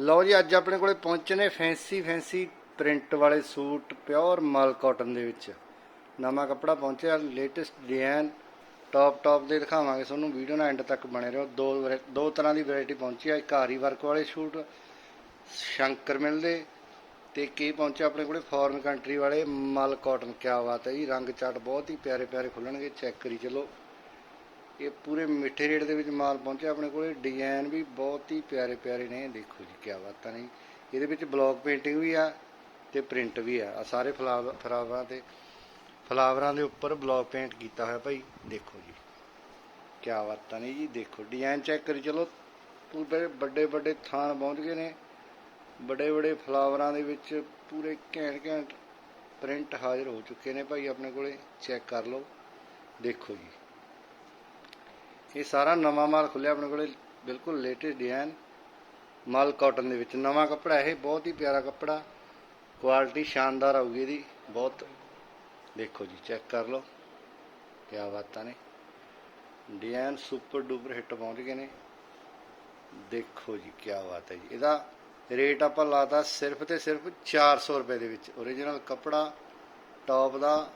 ਲਓ ਜੀ, ਅੱਜ ਆਪਣੇ ਕੋਲੇ ਪਹੁੰਚੇ ਨੇ ਫੈਂਸੀ ਫੈਂਸੀ ਪ੍ਰਿੰਟ ਵਾਲੇ ਸੂਟ ਪਿਓਰ ਮਲ ਕਾਟਨ ਦੇ ਵਿੱਚ। ਨਵਾਂ ਕੱਪੜਾ ਪਹੁੰਚਿਆ ਲੇਟੈਸਟ ਡਿਜ਼ਾਈਨ ਟੌਪ ਟੌਪ ਦੇ ਦਿਖਾਵਾਂਗੇ ਤੁਹਾਨੂੰ ਵੀਡੀਓ ਨਾਲ ਐਂਡ ਤੱਕ ਬਣੇ ਰਹੋ। ਦੋ ਵੈਰਾ- ਦੋ ਤਰ੍ਹਾਂ ਦੀ ਵੈਰਾਈਟੀ ਪਹੁੰਚੀ ਆ, ਇੱਕ ਆਰੀ ਵਰਕ ਵਾਲੇ ਸੂਟ, ਸ਼ੰਕਰ ਮਿਲਦੇ। ਤੇ ਕੀ ਪਹੁੰਚਿਆ ਆਪਣੇ ਕੋਲੇ ਫੋਰਨ ਕੰਟਰੀ ਵਾਲੇ ਮਲ ਕਾਟਨ ਕਿਆ ਬਾਤ ਹੈ ਜੀ ਰੰਗ ਚਾਟ ਬਹੁਤ ਹੀ ਪਿਆਰੇ ਪਿਆਰੇ ਖੁੱਲਣਗੇ ਚੈੱਕ ਕਰੀ ਚਲੋ। ਇਹ ਪੂਰੇ ਮਿੱਠੇ ਰੇਟ ਦੇ ਵਿੱਚ ਮਾਲ ਪਹੁੰਚਿਆ ਆਪਣੇ ਕੋਲੇ। ਡਿਜ਼ਾਈਨ ਵੀ ਬਹੁਤ ਹੀ ਪਿਆਰੇ ਪਿਆਰੇ ਨੇ। ਦੇਖੋ ਜੀ ਕੀ ਬਾਤਾਂ ਨੇ ਇਹਦੇ ਵਿੱਚ ਬਲੌਕ ਪੇਂਟਿੰਗ ਵੀ ਆ ਤੇ ਪ੍ਰਿੰਟ ਵੀ ਆ। ਆ ਸਾਰੇ ਫਲਾਵਰ ਫਲਾਵਰਾਂ ਤੇ, ਫਲਾਵਰਾਂ ਦੇ ਉੱਪਰ ਬਲੌਕ ਪੇਂਟ ਕੀਤਾ ਹੋਇਆ ਭਾਈ। ਦੇਖੋ ਜੀ ਕੀ ਬਾਤਾਂ ਨੇ ਜੀ। ਦੇਖੋ, ਡਿਜ਼ਾਈਨ ਚੈੱਕ ਕਰੀ, ਚਲੋ। ਪੂਰੇ ਵੱਡੇ ਵੱਡੇ ਥਾਨ ਪਹੁੰਚ ਗਏ ਨੇ। ਵੱਡੇ ਵੱਡੇ ਫਲਾਵਰਾਂ ਦੇ ਵਿੱਚ ਪੂਰੇ ਘੈਂਟ ਘੈਂਟ ਪ੍ਰਿੰਟ ਹਾਜ਼ਰ ਹੋ ਚੁੱਕੇ ਨੇ ਭਾਈ ਆਪਣੇ ਕੋਲੇ। ਚੈੱਕ ਕਰ ਲਓ। ਦੇਖੋ ਜੀ ਇਹ ਸਾਰਾ ਨਵਾਂ ਮਾਲ ਖੁੱਲਿਆ ਆਪਣੇ ਕੋਲੇ, ਬਿਲਕੁਲ ਲੇਟੈਸਟ ਡਿਜ਼ਾਈਨ ਮਾਲ ਕਾਟਨ ਦੇ ਵਿੱਚ। ਨਵਾਂ ਕੱਪੜਾ, ਇਹ ਬਹੁਤ ਹੀ ਪਿਆਰਾ ਕੱਪੜਾ। ਕੁਆਲਿਟੀ ਸ਼ਾਨਦਾਰ ਆਊਗੀ ਇਹਦੀ, ਬਹੁਤ। ਦੇਖੋ ਜੀ ਚੈੱਕ ਕਰ ਲਓ। ਕੀ ਬਾਤਾਂ ਨੇ। ਡਿਜ਼ਾਈਨ ਸੁਪਰ ਡੂਪਰ ਹਿੱਟ ਪਹੁੰਚ ਗਏ ਨੇ। ਦੇਖੋ ਜੀ ਕੀ ਬਾਤ ਹੈ ਜੀ। ਇਹਦਾ ਰੇਟ ਆਪਾਂ ਲਾਤਾ ਸਿਰਫ ਤੇ ਸਿਰਫ 400 ਰੁਪਏ ਦੇ ਵਿੱਚ। Origignal ਕੱਪੜਾ ਟੌਪ ਦਾ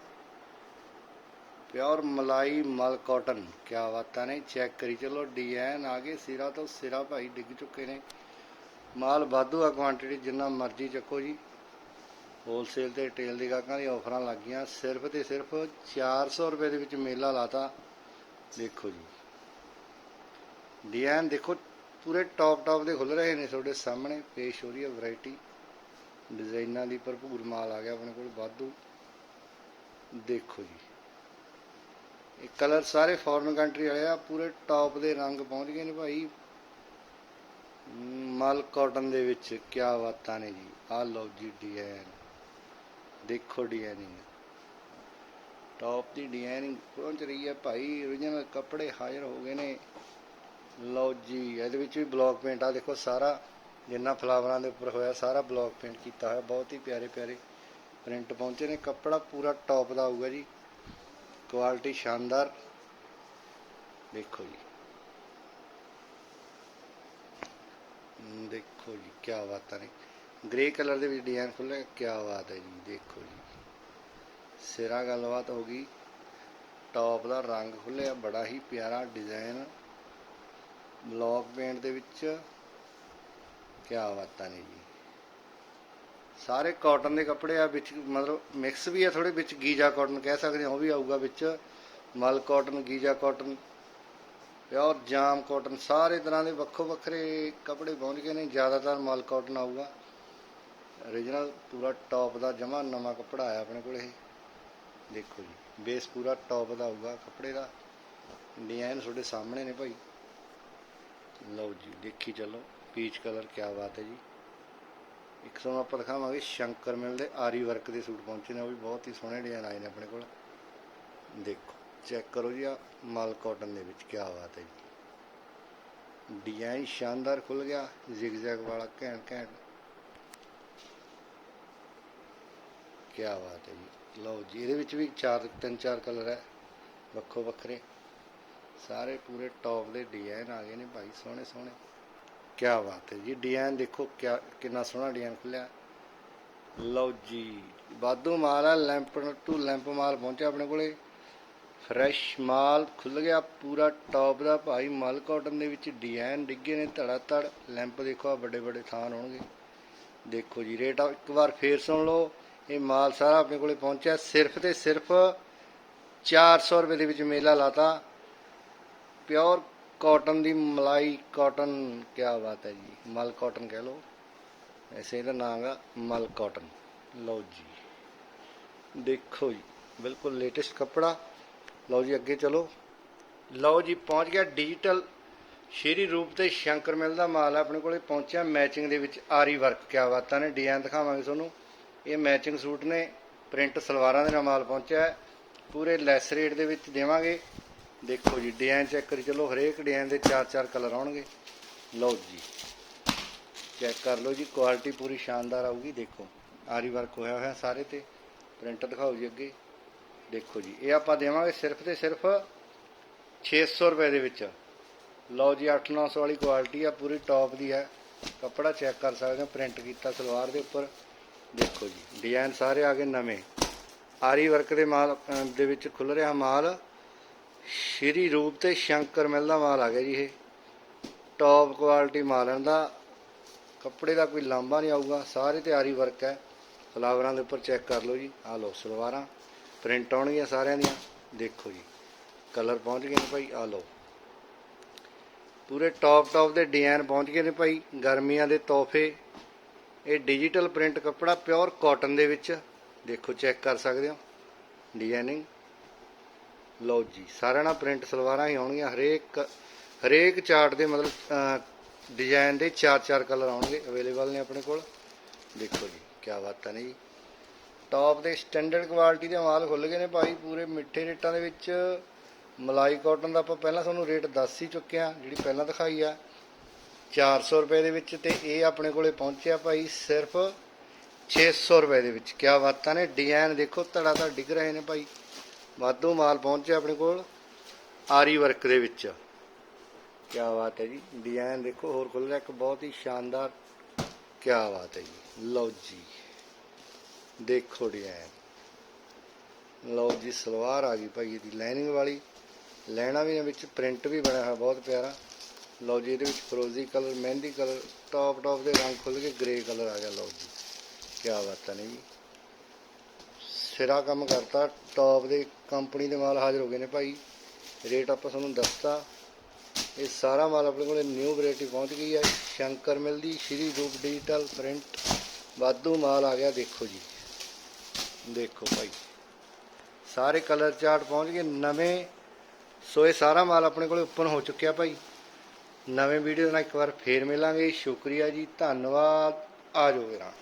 ਪਿਓਰ ਮਲਾਈ ਮਲ ਕਾਟਨ। ਕੀ ਬਾਤਾਂ ਨੇ? ਚੈੱਕ ਕਰੀ ਚਲੋ। ਡਿਜ਼ਾਈਨ ਆ ਗਏ। ਸਿਰਾ ਤੋਂ ਸਿਰਾ ਭਾਈ ਡਿੱਗ ਚੁੱਕੇ ਨੇ। ਮਾਲ ਵਾਧੂ ਆ ਕੁਆਂਟੀਟੀ ਜਿੰਨਾ ਮਰਜ਼ੀ ਚੱਕੋ ਜੀ। ਹੋਲਸੇਲ ਤੇ ਰਿਟੇਲ ਦੇ ਗਾਹਕਾਂ ਦੀ ਆਫਰਾਂ ਲੱਗ ਗਈਆਂ। ਸਿਰਫ ਤੇ ਸਿਰਫ 400 ਰੁਪਏ ਦੇ ਵਿੱਚ ਮੇਲਾ ਲਾਤਾ। ਦੇਖੋ ਜੀ। ਡਿਜ਼ਾਈਨ ਦੇਖੋ, ਪੂਰੇ ਟੌਪ ਟੌਪ ਦੇ ਖੁੱਲ ਰਹੇ ਨੇ ਤੁਹਾਡੇ ਸਾਹਮਣੇ। ਪੇਸ਼ ਹੋ ਰਹੀ ਹੈ ਵੈਰਾਈਟੀ ਡਿਜ਼ਾਈਨਾਂ ਦੀ ਭਰਪੂਰ ਮਾਲ ਆ ਗਿਆ ਆਪਣੇ ਕੋਲ ਵਾਧੂ। ਦੇਖੋ ਜੀ। ਇਹ ਕਲਰ ਸਾਰੇ ਫੋਰਨ ਕੰਟਰੀ ਵਾਲੇ ਆ, ਪੂਰੇ ਟੌਪ ਦੇ ਰੰਗ ਪਹੁੰਚ ਗਏ ਨੇ ਭਾਈ। ਮਲ ਕਾਟਨ ਦੇ ਵਿੱਚ ਕੀ ਬਾਤਾਂ ਨੇ ਜੀ। ਆ ਲਓ ਜੀ ਡਿਜ਼ਾਈਨ ਦੇਖੋ ਡਿਜ਼ਾਈਨਿੰਗ ਟੌਪ ਦੀ ਡਿਜ਼ਾਈਨਿੰਗ ਪਹੁੰਚ ਰਹੀ ਹੈ ਭਾਈ। origignal ਕੱਪੜੇ ਹਾਜ਼ਰ ਹੋ ਗਏ ਨੇ। ਲਓ ਜੀ, ਇਹਦੇ ਵਿੱਚ ਵੀ ਬਲੌਕ ਪੇਂਟ ਆ। ਦੇਖੋ ਸਾਰਾ, ਜਿੰਨਾ ਫਲਾਵਰਾਂ ਦੇ ਉੱਪਰ ਹੋਇਆ, ਸਾਰਾ ਬਲੌਕ ਪੇਂਟ ਕੀਤਾ ਹੋਇਆ। ਬਹੁਤ ਹੀ ਪਿਆਰੇ ਪਿਆਰੇ ਪ੍ਰਿੰਟ ਪਹੁੰਚੇ ਨੇ। ਕੱਪੜਾ ਪੂਰਾ ਟੌਪ ਦਾ ਆਊਗਾ ਜੀ। ਕੁਆਲਿਟੀ ਸ਼ਾਨਦਾਰ। ਦੇਖੋ ਜੀ। ਦੇਖੋ ਜੀ ਕੀ ਬਾਤਾਂ ਨੇ। ਗ੍ਰੇ ਕਲਰ ਦੇ ਵਿੱਚ ਡਿਜ਼ਾਈਨ ਖੁੱਲੇ ਕੀ ਬਾਤ ਹੈ ਜੀ, ਦੇਖੋ ਜੀ। ਸਿਰਾ ਗੱਲਬਾਤ ਹੋ ਗਈ। ਟੌਪ ਦਾ ਰੰਗ ਖੁੱਲਿਆ ਬੜਾ ਹੀ ਪਿਆਰਾ ਡਿਜ਼ਾਈਨ। ਬਲੌਕ ਪੇਂਟ ਦੇ ਵਿੱਚ ਕੀ ਬਾਤਾਂ ਨੇ ਜੀ। ਸਾਰੇ ਕਾਟਨ ਦੇ ਕੱਪੜੇ ਆ, ਵਿੱਚ ਮਤਲਬ ਮਿਕਸ ਵੀ ਆ ਥੋੜੇ ਵਿੱਚ ਗੀਜਾ ਕਾਟਨ ਕਹਿ ਸਕਦੇ ਹਾਂ, ਉਹ ਵੀ ਆਊਗਾ ਵਿੱਚ। ਮਲ cotton Giza cotton pure jam cotton ਸਾਰੇ ਤਰ੍ਹਾਂ ਦੇ ਵੱਖੋ ਵੱਖਰੇ ਕੱਪੜੇ ਪਹੁੰਚ ਗਏ ਨੇ, ਜ਼ਿਆਦਾਤਰ ਮਲ ਕਾਟਨ ਆਊਗਾ। Origignal ਪੂਰਾ ਟੌਪ ਦਾ ਜਮਾ ਨਵਾਂ ਕੱਪੜਾ ਆਇਆ ਆਪਣੇ ਕੋਲ ਇਹ। ਦੇਖੋ ਜੀ ਬੇਸ ਪੂਰਾ ਟੌਪ ਦਾ ਆਊਗਾ ਕੱਪੜੇ ਦਾ। ਡਿਜ਼ਾਈਨ ਤੁਹਾਡੇ ਸਾਹਮਣੇ ਨੇ ਭਾਈ। ਲਓ ਜੀ, ਦੇਖੀ ਚੱਲੋ ਪੀਚ ਕਲਰ ਕਿਆ ਬਾਤ ਹੈ ਜੀ। ਇੱਕ ਤੁਹਾਨੂੰ ਆਪਾਂ ਦਿਖਾਵਾਂਗੇ, ਸ਼ੰਕਰ ਮਿਲ ਦੇ ਆਰੀ ਵਰਕ ਦੇ ਸੂਟ ਪਹੁੰਚੇ ਨੇ, ਉਹ ਵੀ ਬਹੁਤ ਹੀ ਸੋਹਣੇ ਡਿਜ਼ਾਈਨ ਆਏ ਨੇ ਆਪਣੇ ਕੋਲ। ਦੇਖੋ, ਚੈੱਕ ਕਰੋ ਜੀ ਆ ਮਲ ਕਾਟਨ ਦੇ ਵਿੱਚ ਕਿਆ ਬਾਤ ਹੈ ਜੀ। ਡਿਜ਼ਾਈਨ ਸ਼ਾਨਦਾਰ ਖੁੱਲ ਗਿਆ ਜ਼ਿਗਜ਼ੈਗ ਵਾਲਾ ਘੈਂਟ ਘੈਂਟ। ਕਿਆ ਬਾਤ ਹੈ ਜੀ। ਲਓ ਜੀ, ਇਹਦੇ ਵਿੱਚ ਵੀ ਚਾਰ, ਤਿੰਨ, ਚਾਰ ਕਲਰ ਹੈ ਵੱਖੋ ਵੱਖਰੇ ਸਾਰੇ ਪੂਰੇ ਟੌਪ ਦੇ ਡਿਜ਼ਾਈਨ ਆ ਗਏ ਨੇ ਭਾਈ ਸੋਹਣੇ ਸੋਹਣੇ ਕਿਆ ਬਾਤ ਹੈ ਜੀ। ਡਿਜ਼ਾਈਨ ਦੇਖੋ ਕਿਆ, ਕਿੰਨਾ ਸੋਹਣਾ ਡਿਜ਼ਾਈਨ ਖੁੱਲਿਆ। ਲਓ ਜੀ, ਵਾਧੂ ਮਾਲ ਆ, ਲੈਂਪ ਟੂ ਲੈਂਪ ਮਾਲ ਪਹੁੰਚਿਆ ਆਪਣੇ ਕੋਲੇ। ਫਰੈਸ਼ ਮਾਲ ਖੁੱਲ ਗਿਆ, ਪੂਰਾ ਟੌਪ ਦਾ ਭਾਈ ਮਲ ਕਾਟਨ ਦੇ ਵਿੱਚ ਡਿਜ਼ਾਈਨ ਡਿੱਗੇ ਨੇ ਧੜਾ ਧੜ। ਲੈਂਪ ਦੇਖੋ ਆ ਵੱਡੇ ਵੱਡੇ ਥਾਨ ਹੋਣਗੇ। ਦੇਖੋ ਜੀ, ਰੇਟ ਇੱਕ ਵਾਰ ਫੇਰ ਸੁਣ ਲਓ, ਇਹ ਮਾਲ ਸਾਰਾ ਆਪਣੇ ਕੋਲੇ ਪਹੁੰਚਿਆ। ਸਿਰਫ ਤੇ ਸਿਰਫ 400 ਰੁਪਏ ਦੇ ਵਿੱਚ ਮੇਲਾ ਲਾਤਾ। ਪਿਓਰ ਕਾਟਨ ਦੀ ਮਲਾਈ ਕਾਟਨ ਕਿਆ ਬਾਤ ਹੈ ਜੀ। ਮਲ ਕਾਟਨ ਕਹਿ ਲਓ। ਐਸੇ ਇਹਦਾ ਨਾਮ ਹੈ ਮਲ ਕਾਟਨ ਲਓ ਜੀ। ਦੇਖੋ ਜੀ, ਬਿਲਕੁਲ ਲੇਟੈਸਟ ਕੱਪੜਾ। ਲਓ ਜੀ, ਅੱਗੇ ਚਲੋ। ਲਓ ਜੀ, ਪਹੁੰਚ ਗਿਆ ਡਿਜੀਟਲ ਸ਼ੇਰੀ ਰੂਪ ਤੇ ਸ਼ੰਕਰ ਮਿਲ ਦਾ ਮਾਲ ਹੈ। ਆਪਣੇ ਕੋਲੇ ਪਹੁੰਚਿਆ ਮੈਚਿੰਗ ਦੇ ਵਿੱਚ ਆਰੀ ਵਰਕ ਕਿਆ ਬਾਤਾਂ ਨੇ ਡਿਜ਼ਾਈਨ ਦਿਖਾਵਾਂਗੇ ਤੁਹਾਨੂੰ। ਇਹ ਮੈਚਿੰਗ ਸੂਟ ਨੇ। ਪ੍ਰਿੰਟ ਸਲਵਾਰਾਂ ਦੇ ਨਾਲ ਮਾਲ ਪਹੁੰਚਿਆ ਪੂਰੇ ਲੈਸ ਰੇਟ ਦੇ ਵਿੱਚ ਦੇਵਾਂਗੇ। ਦੇਖੋ ਜੀ, ਡਿਜ਼ਾਈਨ ਚੈੱਕ ਕਰੀ, ਚਲੋ ਹਰੇਕ ਡਿਜ਼ਾਈਨ ਦੇ ਚਾਰ ਚਾਰ ਕਲਰ ਆਉਣਗੇ। ਲਓ ਜੀ ਚੈੱਕ ਕਰ ਲਓ ਜੀ ਕੁਆਲਿਟੀ ਪੂਰੀ ਸ਼ਾਨਦਾਰ ਆਊਗੀ, ਦੇਖੋ। ਆਰੀ ਵਰਕ ਹੋਇਆ ਹੋਇਆ ਸਾਰੇ ਤੇ ਪ੍ਰਿੰਟ ਦਿਖਾਓ ਜੀ ਅੱਗੇ। ਦੇਖੋ ਜੀ, ਇਹ ਆਪਾਂ ਦੇਵਾਂਗੇ ਸਿਰਫ ਤੇ ਸਿਰਫ 600 ਰੁਪਏ ਦੇ ਵਿੱਚ। ਲਓ ਜੀ 8-900 ਵਾਲੀ ਕੁਆਲਿਟੀ ਆ, ਪੂਰੀ ਟੌਪ ਦੀ ਹੈ। ਕੱਪੜਾ ਚੈੱਕ ਕਰ ਸਕਦੇ ਹੋ ਪ੍ਰਿੰਟ ਕੀਤਾ ਸਲਵਾਰ ਦੇ ਉੱਪਰ। ਦੇਖੋ ਜੀ ਡਿਜ਼ਾਈਨ ਸਾਰੇ ਆ ਗਏ ਨਵੇਂ। ਆਰੀ ਵਰਕ ਦੇ ਮਾਲ ਦੇ ਵਿੱਚ ਖੁੱਲ ਰਿਹਾ ਮਾਲ। ਸ਼੍ਰੀ ਰੂਪ ਤੇ ਸ਼ੰਕਰ ਮਿਲ ਦਾ ਮਾਲ ਆ ਗਿਆ ਜੀ ਇਹ। ਟੌਪ ਕੁਆਲਿਟੀ ਮਾਲ ਹੈ ਦਾ, ਕੱਪੜੇ ਦਾ ਕੋਈ ਲਾਂਬਾ ਨਹੀਂ ਆਊਗਾ। ਸਾਰੇ ਤੇ ਆਰੀ ਵਰਕ ਹੈ। ਫਲਾਵਰਾਂ ਦੇ ਉੱਪਰ ਚੈੱਕ ਕਰ ਲਓ ਜੀ। ਆ ਲਓ ਸਲਵਾਰਾਂ। ਪ੍ਰਿੰਟ ਆਉਣਗੀਆਂ ਸਾਰਿਆਂ ਦੀਆਂ। ਦੇਖੋ ਜੀ। ਕਲਰ ਪਹੁੰਚ ਗਏ ਨੇ ਭਾਈ। ਆ ਲਓ। ਪੂਰੇ ਟੌਪ ਟੌਪ ਦੇ ਡਿਜ਼ਾਈਨ ਪਹੁੰਚ ਗਏ ਨੇ ਭਾਈ। ਗਰਮੀਆਂ ਦੇ ਤੋਹਫੇ। ਇਹ ਡਿਜੀਟਲ ਪ੍ਰਿੰਟ ਕੱਪੜਾ ਪਿਓਰ ਕਾਟਨ ਦੇ ਵਿੱਚ। ਦੇਖੋ ਚੈੱਕ ਕਰ ਸਕਦੇ ਹੋ। ਡਿਜ਼ਾਈਨਿੰਗ ਲਓ ਜੀ, ਸਾਰਿਆਂ ਨਾਲ ਪ੍ਰਿੰਟ ਸਲਵਾਰਾਂ ਹੀ ਆਉਣਗੀਆਂ, ਹਰੇਕ ਹਰੇਕ ਚਾਰਟ ਦੇ ਮਤਲਬ ਡਿਜ਼ਾਈਨ ਦੇ ਚਾਰ ਚਾਰ ਕਲਰ ਆਉਣਗੇ ਅਵੇਲੇਬਲ ਨੇ ਆਪਣੇ ਕੋਲ। ਦੇਖੋ ਜੀ ਕੀ ਬਾਤ ਨੇ ਜੀ। ਟੌਪ ਦੇ ਸਟੈਂਡਰਡ ਕੁਆਲਿਟੀ ਦੇ ਮਾਲ ਖੁੱਲ ਗਏ ਨੇ ਭਾਈ, ਪੂਰੇ ਮਿੱਠੇ ਰੇਟਾਂ ਦੇ ਵਿੱਚ। ਮਲਾਈ ਕਾਟਨ ਦਾ ਆਪਾਂ ਪਹਿਲਾਂ ਤੁਹਾਨੂੰ ਰੇਟ ਦੱਸ ਹੀ ਚੁੱਕੇ ਆ ਜਿਹੜੀ ਪਹਿਲਾਂ ਦਿਖਾਈ ਆ। 400 ਰੁਪਏ ਦੇ ਵਿੱਚ ਤੇ ਇਹ ਆਪਣੇ ਕੋਲੇ ਪਹੁੰਚਿਆ ਭਾਈ, ਸਿਰਫ 600 ਰੁਪਏ ਦੇ ਵਿੱਚ। ਕੀ ਬਾਤਾਂ ਨੇ ਡਿਜ਼ਾਈਨ ਦੇਖੋ ਧੜਾ ਧੜ ਡਿੱਗ ਰਹੇ ਨੇ ਭਾਈ। ਵਾਧੂ ਮਾਲ ਪਹੁੰਚਿਆ ਆਪਣੇ ਕੋਲ। ਆਰੀ ਵਰਕ ਦੇ ਵਿੱਚ। ਕੀ ਬਾਤ ਹੈ ਜੀ। ਡਿਜ਼ਾਈਨ ਦੇਖੋ, ਹੋਰ ਖੁੱਲ ਰਿਹਾ। ਇੱਕ ਬਹੁਤ ਹੀ ਸ਼ਾਨਦਾਰ। ਕੀ ਬਾਤ ਹੈ ਜੀ। ਲਓ ਜੀ। ਦੇਖੋ ਡਿਜ਼ਾਈਨ। ਲਓ ਜੀ, ਸਲਵਾਰ ਆ ਗਈ ਭਾਈ ਇਹਦੀ। ਲਾਈਨਿੰਗ ਵਾਲੀ। ਲੈਣਾ ਵੀ ਹੈ, ਵਿੱਚ ਪ੍ਰਿੰਟ ਵੀ ਬਣਿਆ ਹੋਇਆ, ਬਹੁਤ ਪਿਆਰਾ। ਲਓ ਜੀ, ਇਹਦੇ ਵਿੱਚ ਫਰੋਜ਼ੀ ਕਲਰ, ਮਹਿੰਦੀ ਕਲਰ ਟੌਪ ਟੌਪ ਦੇ ਰੰਗ ਖੁੱਲ ਕੇ ਗ੍ਰੇ ਕਲਰ ਆ ਗਿਆ। ਲਓ ਜੀ। ਕੀ ਬਾਤਾਂ ਨੇ ਜੀ। ਸਿਰਾ ਕੰਮ ਕਰਤਾ ਟੌਪ ਦੇ ਕੰਪਨੀ ਦੇ ਮਾਲ ਹਾਜ਼ਰ ਹੋ ਗਏ ਨੇ ਭਾਈ। ਰੇਟ ਆਪਾਂ ਤੁਹਾਨੂੰ ਦੱਸਤਾ। ਇਹ ਸਾਰਾ ਮਾਲ ਆਪਣੇ ਕੋਲੇ ਨਿਊ ਵੈਰਾਈਟੀ ਪਹੁੰਚ ਗਈ ਹੈ। ਸ਼ੰਕਰ ਮਿਲਦੀ ਸ਼੍ਰੀ ਰੂਪ ਡਿਜੀਟਲ ਪ੍ਰਿੰਟ ਵਾਧੂ ਮਾਲ ਆ ਗਿਆ, ਦੇਖੋ ਜੀ। ਦੇਖੋ ਭਾਈ। ਸਾਰੇ ਕਲਰ ਚਾਰਟ ਪਹੁੰਚ ਗਏ। ਨਵੇਂ। ਸੋ ਇਹ ਸਾਰਾ ਮਾਲ ਆਪਣੇ ਕੋਲੇ ਓਪਨ ਹੋ ਚੁੱਕਿਆ ਭਾਈ। ਨਵੇਂ ਵੀਡੀਓ ਨਾਲ ਇੱਕ ਵਾਰ ਫੇਰ ਮਿਲਾਂਗੇ। ਸ਼ੁਕਰੀਆ ਜੀ। ਧੰਨਵਾਦ। ਆ ਜਾਓ ਵੀਰਾਂ।